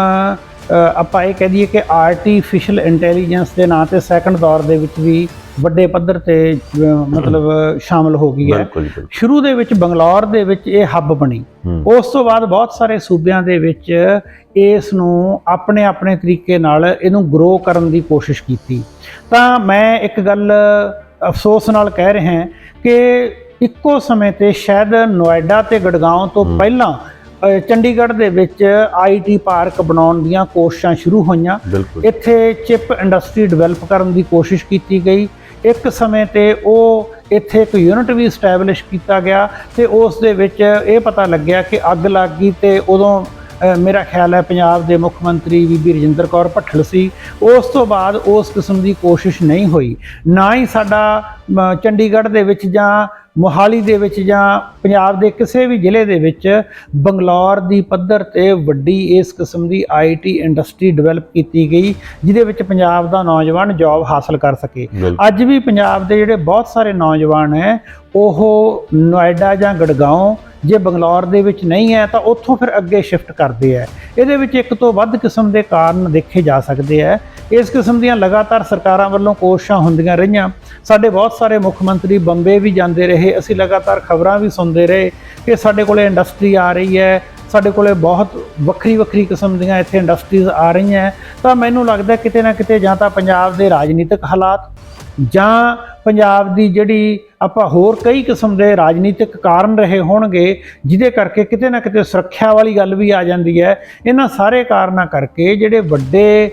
Speaker 2: ਆਪਾਂ ਇਹ ਕਹਿ ਦਈਏ ਕਿ ਆਰਟੀਫੀਸ਼ੀਅਲ ਇੰਟੈਲੀਜੈਂਸ ਦੇ ਨਾਂ ਤੇ ਸੈਕੰਡ ਦੌਰ ਦੇ ਵਿੱਚ ਵੀ ਵੱਡੇ ਪੱਧਰ ਤੇ ਮਤਲਬ ਸ਼ਾਮਲ ਹੋ ਗਈ ਹੈ। ਸ਼ੁਰੂ ਦੇ ਵਿੱਚ ਬੰਗਲੌਰ ਦੇ ਵਿੱਚ ਇਹ ਹੱਬ ਬਣੀ। ਉਸ ਤੋਂ ਬਾਅਦ ਬਹੁਤ ਸਾਰੇ ਸੂਬਿਆਂ ਦੇ ਵਿੱਚ ਇਸ ਨੂੰ ਆਪਣੇ ਆਪਣੇ ਤਰੀਕੇ ਨਾਲ ਇਹਨੂੰ ਗਰੋ ਕਰਨ ਦੀ ਕੋਸ਼ਿਸ਼ ਕੀਤੀ। ਤਾਂ ਮੈਂ ਇੱਕ ਗੱਲ ਅਫਸੋਸ ਨਾਲ ਕਹਿ ਰਿਹਾ ਕਿ ਇੱਕੋ ਸਮੇਂ ਤੇ ਸ਼ਾਇਦ ਨੋਇਡਾ ਤੇ ਗੜਗਾਉਂ ਤੋਂ ਪਹਿਲਾਂ ਚੰਡੀਗੜ੍ਹ ਦੇ ਵਿੱਚ ਆਈਟੀ ਪਾਰਕ ਬਣਾਉਣ ਦੀਆਂ ਕੋਸ਼ਿਸ਼ਾਂ ਸ਼ੁਰੂ ਹੋਈਆਂ। ਇੱਥੇ ਚਿਪ ਇੰਡਸਟਰੀ ਡਿਵੈਲਪ ਕਰਨ ਦੀ ਕੋਸ਼ਿਸ਼ ਕੀਤੀ ਗਈ। ਇੱਕ ਸਮੇਂ ਤੇ ਉਹ ਇੱਥੇ ਇੱਕ ਯੂਨਿਟ ਵੀ ਸਟੈਬਲਿਸ਼ ਕੀਤਾ ਗਿਆ ਤੇ ਉਸ ਦੇ ਵਿੱਚ ਇਹ ਪਤਾ ਲੱਗਿਆ ਕਿ ਅੱਗ ਲੱਗ ਗਈ ਤੇ ਉਦੋਂ ਮੇਰਾ ਖਿਆਲ ਹੈ ਪੰਜਾਬ ਦੇ ਮੁੱਖ ਮੰਤਰੀ ਬੀਬੀ ਰਜਿੰਦਰ ਕੌਰ ਭੱਠਲ ਸੀ। ਉਸ ਤੋਂ ਬਾਅਦ ਉਸ ਕਿਸਮ ਦੀ ਕੋਸ਼ਿਸ਼ ਨਹੀਂ ਹੋਈ। ਨਾ ਹੀ ਸਾਡਾ ਚੰਡੀਗੜ੍ਹ ਦੇ ਵਿੱਚ ਜਾਂ ਮੋਹਾਲੀ ਦੇ ਵਿੱਚ ਜਾਂ ਪੰਜਾਬ ਦੇ ਕਿਸੇ ਵੀ ਜ਼ਿਲ੍ਹੇ ਦੇ ਵਿੱਚ ਬੰਗਲੌਰ ਦੀ ਪੱਧਰ ਤੇ ਵੱਡੀ ਇਸ ਕਿਸਮ ਦੀ ਆਈਟੀ ਇੰਡਸਟਰੀ ਡਿਵੈਲਪ ਕੀਤੀ ਗਈ ਜਿਹਦੇ ਵਿੱਚ ਪੰਜਾਬ ਦਾ ਨੌਜਵਾਨ ਜੌਬ ਹਾਸਲ ਕਰ ਸਕੇ। ਅੱਜ ਵੀ ਪੰਜਾਬ ਦੇ ਜਿਹੜੇ ਬਹੁਤ ਸਾਰੇ ਨੌਜਵਾਨ ਹੈ ਉਹ ਨੋਇਡਾ ਜਾਂ ਗੜਗਾਉਂ ਜੇ ਬੰਗਲੌਰ ਦੇ ਵਿੱਚ ਨਹੀਂ ਹੈ ਤਾਂ ਉੱਥੋਂ ਫਿਰ ਅੱਗੇ ਸ਼ਿਫਟ ਕਰਦੇ ਹੈ ਇਹਦੇ ਵਿੱਚ ਇੱਕ ਤੋਂ ਵੱਧ ਕਿਸਮ ਦੇ ਕਾਰਨ ਦੇਖੇ ਜਾ ਸਕਦੇ ਹੈ ਇਸ ਕਿਸਮ ਦੀਆਂ ਲਗਾਤਾਰ ਸਰਕਾਰਾਂ ਵੱਲੋਂ ਕੋਸ਼ਿਸ਼ਾਂ ਹੁੰਦੀਆਂ ਰਹੀਆਂ। ਸਾਡੇ ਬਹੁਤ ਸਾਰੇ ਮੁੱਖ ਮੰਤਰੀ ਬੰਬੇ ਵੀ ਜਾਂਦੇ ਰਹੇ। ਅਸੀਂ ਲਗਾਤਾਰ ਖਬਰਾਂ ਵੀ ਸੁਣਦੇ ਰਹੇ ਕਿ ਸਾਡੇ ਕੋਲੇ ਇੰਡਸਟਰੀ ਆ ਰਹੀ ਹੈ। ਸਾਡੇ ਕੋਲੇ ਬਹੁਤ ਵੱਖਰੀ ਵੱਖਰੀ ਕਿਸਮ ਦੀਆਂ ਇੱਥੇ ਇੰਡਸਟਰੀਜ਼ ਆ ਰਹੀਆਂ। ਤਾਂ ਮੈਨੂੰ ਲੱਗਦਾ ਕਿਤੇ ਨਾ ਕਿਤੇ ਜਾਂ ਤਾਂ ਪੰਜਾਬ ਦੇ ਰਾਜਨੀਤਿਕ ਹਾਲਾਤ ਜਾਂ ਪੰਜਾਬ ਦੀ ਜਿਹੜੀ ਆਪਾਂ ਹੋਰ ਕਈ ਕਿਸਮ ਦੇ ਰਾਜਨੀਤਿਕ ਕਾਰਨ ਰਹੇ ਹੋਣਗੇ, ਜਿਹਦੇ ਕਰਕੇ ਕਿਤੇ ਨਾ ਕਿਤੇ ਸੁਰੱਖਿਆ ਵਾਲੀ ਗੱਲ ਵੀ ਆ ਜਾਂਦੀ ਹੈ। ਇਹਨਾਂ ਸਾਰੇ ਕਾਰਨਾਂ ਕਰਕੇ ਜਿਹੜੇ ਵੱਡੇ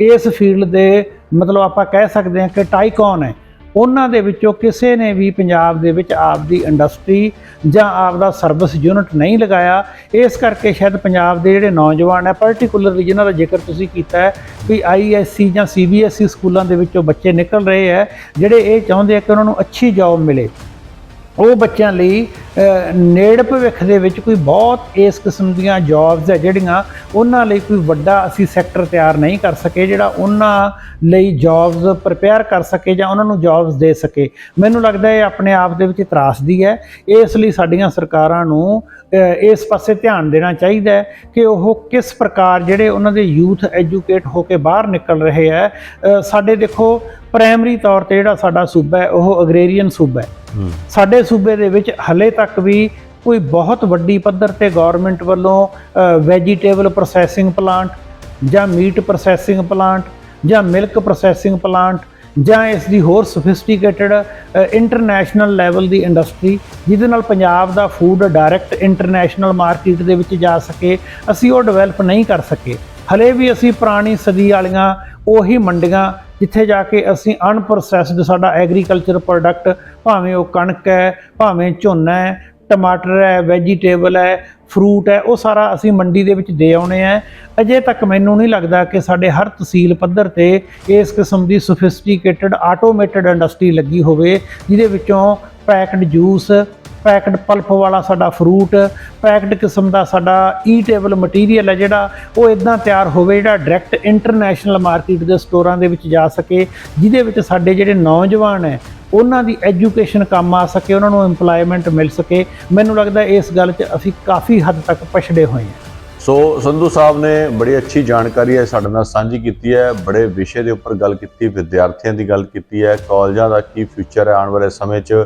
Speaker 2: ਇਸ ਫੀਲਡ ਦੇ ਮਤਲਬ ਆਪਾਂ ਕਹਿ ਸਕਦੇ ਹਾਂ ਕਿ ਟਾਈਕਨ ਹੈ। ਉਹਨਾਂ ਦੇ ਵਿੱਚੋਂ ਕਿਸੇ ਨੇ ਵੀ ਪੰਜਾਬ ਦੇ ਵਿੱਚ ਆਪਦੀ ਇੰਡਸਟਰੀ ਜਾਂ ਆਪਦਾ ਸਰਵਿਸ ਯੂਨਿਟ ਨਹੀਂ ਲਗਾਇਆ, ਇਸ ਕਰਕੇ ਸ਼ਾਇਦ ਪੰਜਾਬ ਦੇ ਜਿਹੜੇ ਨੌਜਵਾਨ ਹੈ ਪਾਰਟਿਕੂਲਰਲੀ ਜਿਨ੍ਹਾਂ ਦਾ ਜ਼ਿਕਰ ਤੁਸੀਂ ਕੀਤਾ ਹੈ ਵੀ ਆਈਐਸਸੀ ਜਾਂ ਸੀਬੀਐਸਈ ਸਕੂਲਾਂ ਦੇ ਵਿੱਚੋਂ ਬੱਚੇ ਨਿਕਲ ਰਹੇ ਹੈ, ਜਿਹੜੇ ਇਹ ਚਾਹੁੰਦੇ ਆ ਕਿ ਉਹਨਾਂ ਨੂੰ ਅੱਛੀ ਜੌਬ ਮਿਲੇ। ਉਹ ਬੱਚਿਆਂ ਲਈ ਨੇੜ ਭਵਿੱਖ ਦੇ ਵਿੱਚ ਕੋਈ ਬਹੁਤ ਇਸ ਕਿਸਮ ਦੀਆਂ ਜੌਬਸ ਹੈ ਜਿਹੜੀਆਂ ਉਹਨਾਂ ਲਈ ਕੋਈ ਵੱਡਾ ਅਸੀਂ ਸੈਕਟਰ ਤਿਆਰ ਨਹੀਂ ਕਰ ਸਕੇ, ਜਿਹੜਾ ਉਹਨਾਂ ਲਈ ਜੌਬਸ ਪ੍ਰਪੇਅਰ ਕਰ ਸਕੇ ਜਾਂ ਉਹਨਾਂ ਨੂੰ ਜੌਬਸ ਦੇ ਸਕੇ। ਮੈਨੂੰ ਲੱਗਦਾ ਇਹ ਆਪਣੇ ਆਪ ਦੇ ਵਿੱਚ ਤਰਾਸਦੀ ਹੈ। ਇਸ ਲਈ ਸਾਡੀਆਂ ਸਰਕਾਰਾਂ ਨੂੰ ਇਸ ਪਾਸੇ ਧਿਆਨ ਦੇਣਾ ਚਾਹੀਦਾ ਹੈ ਕਿ ਉਹ ਕਿਸ ਪ੍ਰਕਾਰ ਜਿਹੜੇ ਉਹਨਾਂ ਦੇ ਯੂਥ ਐਜੂਕੇਟ ਹੋ ਕੇ ਬਾਹਰ ਨਿਕਲ ਰਹੇ ਹੈ। ਸਾਡੇ ਦੇਖੋ ਪ੍ਰਾਇਮਰੀ ਤੌਰ ਤੇ ਜਿਹੜਾ ਸਾਡਾ ਸੂਬਾ ਹੈ ਉਹ ਅਗਰੇਰੀਅਨ ਸੂਬਾ ਹੈ।
Speaker 1: ਹੂੰ।
Speaker 2: ਸਾਡੇ ਸੂਬੇ ਦੇ ਵਿੱਚ ਹਲੇ ਤੱਕ ਵੀ ਕੋਈ ਬਹੁਤ ਵੱਡੀ ਪੱਧਰ ਤੇ ਗਵਰਨਮੈਂਟ ਵੱਲੋਂ ਵੈਜੀਟੇਬਲ ਪ੍ਰੋਸੈਸਿੰਗ ਪਲਾਂਟ ਜਾਂ ਮੀਟ ਪ੍ਰੋਸੈਸਿੰਗ ਪਲਾਂਟ ਜਾਂ ਮਿਲਕ ਪ੍ਰੋਸੈਸਿੰਗ ਪਲਾਂਟ ਜਾਂ ਇਸ ਦੀ ਹੋਰ ਸੋਫਿਸਟੀਕੇਟਡ ਇੰਟਰਨੈਸ਼ਨਲ ਲੈਵਲ ਦੀ ਇੰਡਸਟਰੀ ਜਿਹਦੇ ਨਾਲ ਪੰਜਾਬ ਦਾ ਫੂਡ ਡਾਇਰੈਕਟ ਇੰਟਰਨੈਸ਼ਨਲ ਮਾਰਕੀਟ ਦੇ ਵਿੱਚ ਜਾ ਸਕੇ ਅਸੀਂ ਉਹ ਡਿਵੈਲਪ ਨਹੀਂ ਕਰ ਸਕੇ। ਹਲੇ ਵੀ ਅਸੀਂ ਪੁਰਾਣੀ ਸਦੀ ਵਾਲੀਆਂ ਉਹੀ ਮੰਡੀਆਂ ਜਿੱਥੇ ਜਾ ਕੇ ਅਸੀਂ ਅਨਪ੍ਰੋਸੈਸਡ ਸਾਡਾ ਐਗਰੀਕਲਚਰ ਪ੍ਰੋਡਕਟ, ਭਾਵੇਂ ਉਹ ਕਣਕ ਹੈ, ਭਾਵੇਂ ਝੋਨਾ ਹੈ, ਟਮਾਟਰ ਹੈ, ਵੈਜੀਟੇਬਲ ਹੈ, ਫਰੂਟ ਹੈ, ਉਹ ਸਾਰਾ ਅਸੀਂ ਮੰਡੀ ਦੇ ਵਿੱਚ ਦੇ ਆਉਣੇ ਆ। ਅਜੇ ਤੱਕ ਮੈਨੂੰ ਨਹੀਂ ਲੱਗਦਾ ਕਿ ਸਾਡੇ ਹਰ ਤਹਿਸੀਲ ਪੱਧਰ ਤੇ ਇਸ ਕਿਸਮ ਦੀ ਸੋਫਿਸਟੀਕੇਟਡ ਆਟੋਮੇਟਡ ਇੰਡਸਟਰੀ ਲੱਗੀ ਹੋਵੇ, ਜਿਹਦੇ ਵਿੱਚੋਂ ਪੈਕਡ ਜੂਸ ਪੈਕਡ ਪਲਪ ਵਾਲਾ ਸਾਡਾ ਫਰੂਟ, ਪੈਕਡ ਕਿਸਮ ਦਾ ਸਾਡਾ ਈਟੇਬਲ ਮਟੀਰੀਅਲ ਹੈ ਜਿਹੜਾ, ਉਹ ਇਦਾਂ ਤਿਆਰ ਹੋਵੇ ਜਿਹੜਾ ਡਾਇਰੈਕਟ ਇੰਟਰਨੈਸ਼ਨਲ ਮਾਰਕੀਟ ਦੇ ਸਟੋਰਾਂ ਦੇ ਵਿੱਚ ਜਾ ਸਕੇ, ਜਿਹਦੇ ਵਿੱਚ ਸਾਡੇ ਜਿਹੜੇ ਨੌਜਵਾਨ ਹੈ, ਉਹਨਾਂ ਦੀ ਐਜੂਕੇਸ਼ਨ ਕੰਮ ਆ ਸਕੇ, ਉਹਨਾਂ ਨੂੰ EMPLOYMENT ਮਿਲ ਸਕੇ। ਮੈਨੂੰ ਲੱਗਦਾ ਇਸ ਗੱਲ 'ਚ ਅਸੀਂ ਕਾਫੀ ਹੱਦ ਤੱਕ ਪਛੜੇ ਹੋਏ ਹਾਂ।
Speaker 1: ਸੋ ਸੰਧੂ ਸਾਹਿਬ ਨੇ ਬੜੀ ਅੱਛੀ ਜਾਣਕਾਰੀ ਹੈ, ਸਾਡੇ ਨਾਲ ਸਾਂਝੀ ਕੀਤੀ ਹੈ, ਬੜੇ ਵਿਸ਼ੇ ਦੇ ਉੱਪਰ ਗੱਲ ਕੀਤੀ, ਵਿਦਿਆਰਥੀਆਂ ਦੀ ਗੱਲ ਕੀਤੀ ਹੈ, ਕਾਲਜਾਂ ਦਾ ਕੀ ਫਿਊਚਰ ਹੈ ਆਉਣ ਵਾਲੇ ਸਮੇਂ 'ਚ।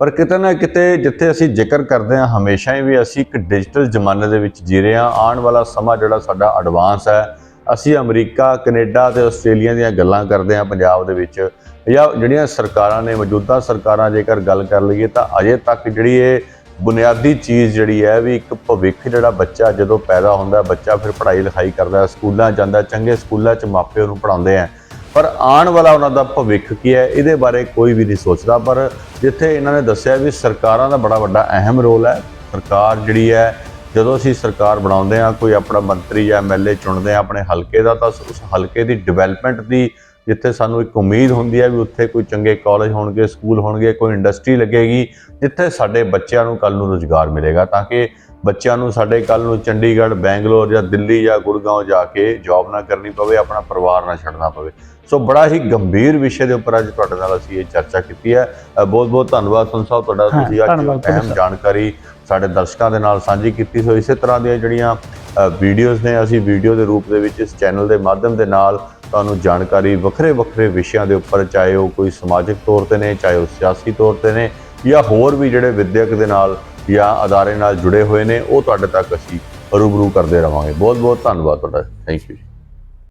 Speaker 1: ਪਰ ਕਿਤੇ ਨਾ ਕਿਤੇ ਜਿੱਥੇ ਅਸੀਂ ਜ਼ਿਕਰ ਕਰਦੇ ਹਾਂ ਹਮੇਸ਼ਾ ਹੀ ਵੀ ਅਸੀਂ ਇੱਕ ਡਿਜੀਟਲ ਜ਼ਮਾਨੇ ਦੇ ਵਿੱਚ ਜੀ ਰਹੇ ਹਾਂ। ਆਉਣ ਵਾਲਾ ਸਮਾਂ ਜਿਹੜਾ ਸਾਡਾ ਐਡਵਾਂਸ ਹੈ। ਅਸੀਂ ਅਮਰੀਕਾ ਕੈਨੇਡਾ ਤੇ ਆਸਟ੍ਰੇਲੀਆ ਦੀਆਂ ਗੱਲਾਂ ਕਰਦੇ ਹਾਂ ਪੰਜਾਬ ਦੇ ਵਿੱਚ। ਜਾਂ ਜਿਹੜੀਆਂ ਸਰਕਾਰਾਂ ਨੇ ਮੌਜੂਦਾ ਸਰਕਾਰਾਂ ਜੇਕਰ ਗੱਲ ਕਰ ਲਈਏ ਤਾਂ ਅਜੇ ਤੱਕ ਜਿਹੜੀ ਇਹ ਬੁਨਿਆਦੀ ਚੀਜ਼ ਜਿਹੜੀ ਹੈ ਵੀ ਇੱਕ ਭਵਿੱਖ ਜਿਹੜਾ ਬੱਚਾ ਜਦੋਂ ਪੈਦਾ ਹੁੰਦਾ ਬੱਚਾ ਫਿਰ ਪੜ੍ਹਾਈ ਲਿਖਾਈ ਕਰਦਾ ਹੈ, ਸਕੂਲਾਂ ਜਾਂਦਾ ਚੰਗੇ ਸਕੂਲਾਂ 'ਚ ਮਾਪੇ ਉਹਨੂੰ ਪੜ੍ਹਾਉਂਦੇ ਆ ਪਰ ਆਉਣ ਵਾਲਾ ਉਹਨਾਂ ਦਾ ਭਵਿੱਖ ਕੀ ਹੈ, ਇਹਦੇ ਬਾਰੇ ਕੋਈ ਵੀ ਨਹੀਂ ਸੋਚਦਾ। ਪਰ ਜਿੱਥੇ ਇਹਨਾਂ ਨੇ ਦੱਸਿਆ ਵੀ ਸਰਕਾਰਾਂ ਦਾ ਬੜਾ ਵੱਡਾ ਅਹਿਮ ਰੋਲ ਹੈ, ਸਰਕਾਰ ਜਿਹੜੀ ਹੈ, ਜਦੋਂ ਅਸੀਂ ਸਰਕਾਰ ਬਣਾਉਂਦੇ ਆ ਕੋਈ ਆਪਣਾ ਮੰਤਰੀ ਜਾਂ ਐਮਐਲਏ ਚੁਣਦੇ ਆ ਆਪਣੇ ਹਲਕੇ ਦਾ, ਤਾਂ ਉਸ ਹਲਕੇ ਦੀ ਡਿਵੈਲਪਮੈਂਟ ਦੀ ਜਿੱਥੇ ਸਾਨੂੰ ਇੱਕ ਉਮੀਦ ਹੁੰਦੀ ਹੈ ਵੀ ਉੱਥੇ ਕੋਈ ਚੰਗੇ ਕਾਲਜ ਹੋਣਗੇ, ਸਕੂਲ ਹੋਣਗੇ, ਕੋਈ ਇੰਡਸਟਰੀ ਲੱਗੇਗੀ, ਜਿੱਥੇ ਸਾਡੇ ਬੱਚਿਆਂ ਨੂੰ ਕੱਲ ਨੂੰ ਰੁਜ਼ਗਾਰ ਮਿਲੇਗਾ, ਤਾਂ ਕਿ ਬੱਚਿਆਂ ਨੂੰ ਸਾਡੇ ਕੱਲ ਨੂੰ ਚੰਡੀਗੜ੍ਹ ਬੈਂਗਲੌਰ ਜਾਂ ਦਿੱਲੀ ਜਾਂ ਗੁੜਗਾਉਂ ਜਾ ਕੇ ਜੌਬ ਨਾ ਕਰਨੀ ਪਵੇ ਆਪਣਾ ਪਰਿਵਾਰ ਨਾ ਛੱਡਣਾ ਪਵੇ। ਸੋ ਬੜਾ ਹੀ ਗੰਭੀਰ ਵਿਸ਼ੇ ਦੇ ਉੱਪਰ ਅੱਜ ਤੁਹਾਡੇ ਨਾਲ ਅਸੀਂ ਇਹ ਚਰਚਾ ਕੀਤੀ ਹੈ। ਬਹੁਤ ਬਹੁਤ ਧੰਨਵਾਦ ਸੁਨ ਸਾਹਿਬ ਤੁਹਾਡਾ ਤੁਸੀਂ ਅੱਜ ਅਹਿਮ। ਜਾਣਕਾਰੀ ਸਾਡੇ ਦਰਸ਼ਕਾਂ ਦੇ ਨਾਲ ਸਾਂਝੀ ਕੀਤੀ। ਸੋ ਇਸੇ ਤਰ੍ਹਾਂ ਦੀਆਂ ਜਿਹੜੀਆਂ ਵੀਡੀਓਜ਼ ਨੇ ਅਸੀਂ ਵੀਡੀਓ ਦੇ ਰੂਪ ਦੇ ਵਿੱਚ ਇਸ ਚੈਨਲ ਦੇ ਮਾਧਿਅਮ ਦੇ ਨਾਲ ਤੁਹਾਨੂੰ ਜਾਣਕਾਰੀ ਵੱਖਰੇ ਵੱਖਰੇ ਵਿਸ਼ਿਆਂ ਦੇ ਉੱਪਰ ਚਾਹੇ ਉਹ ਕੋਈ ਸਮਾਜਿਕ ਤੌਰ ਤੇ ਨੇ ਚਾਹੇ ਉਹ ਸਿਆਸੀ ਤੌਰ ਤੇ ਨੇ ਜਾਂ ਹੋਰ ਵੀ ਜਿਹੜੇ ਵਿਦਿਅਕ ਦੇ ਨਾਲ ਜਾਂ ਅਦਾਰੇ ਨਾਲ ਜੁੜੇ ਹੋਏ ਨੇ, ਉਹ ਤੁਹਾਡੇ ਤੱਕ ਅਸੀਂ ਰੂਬਰੂ ਕਰਦੇ ਰਵਾਂਗੇ। ਬਹੁਤ ਬਹੁਤ ਧੰਨਵਾਦ ਤੁਹਾਡਾ। Thank you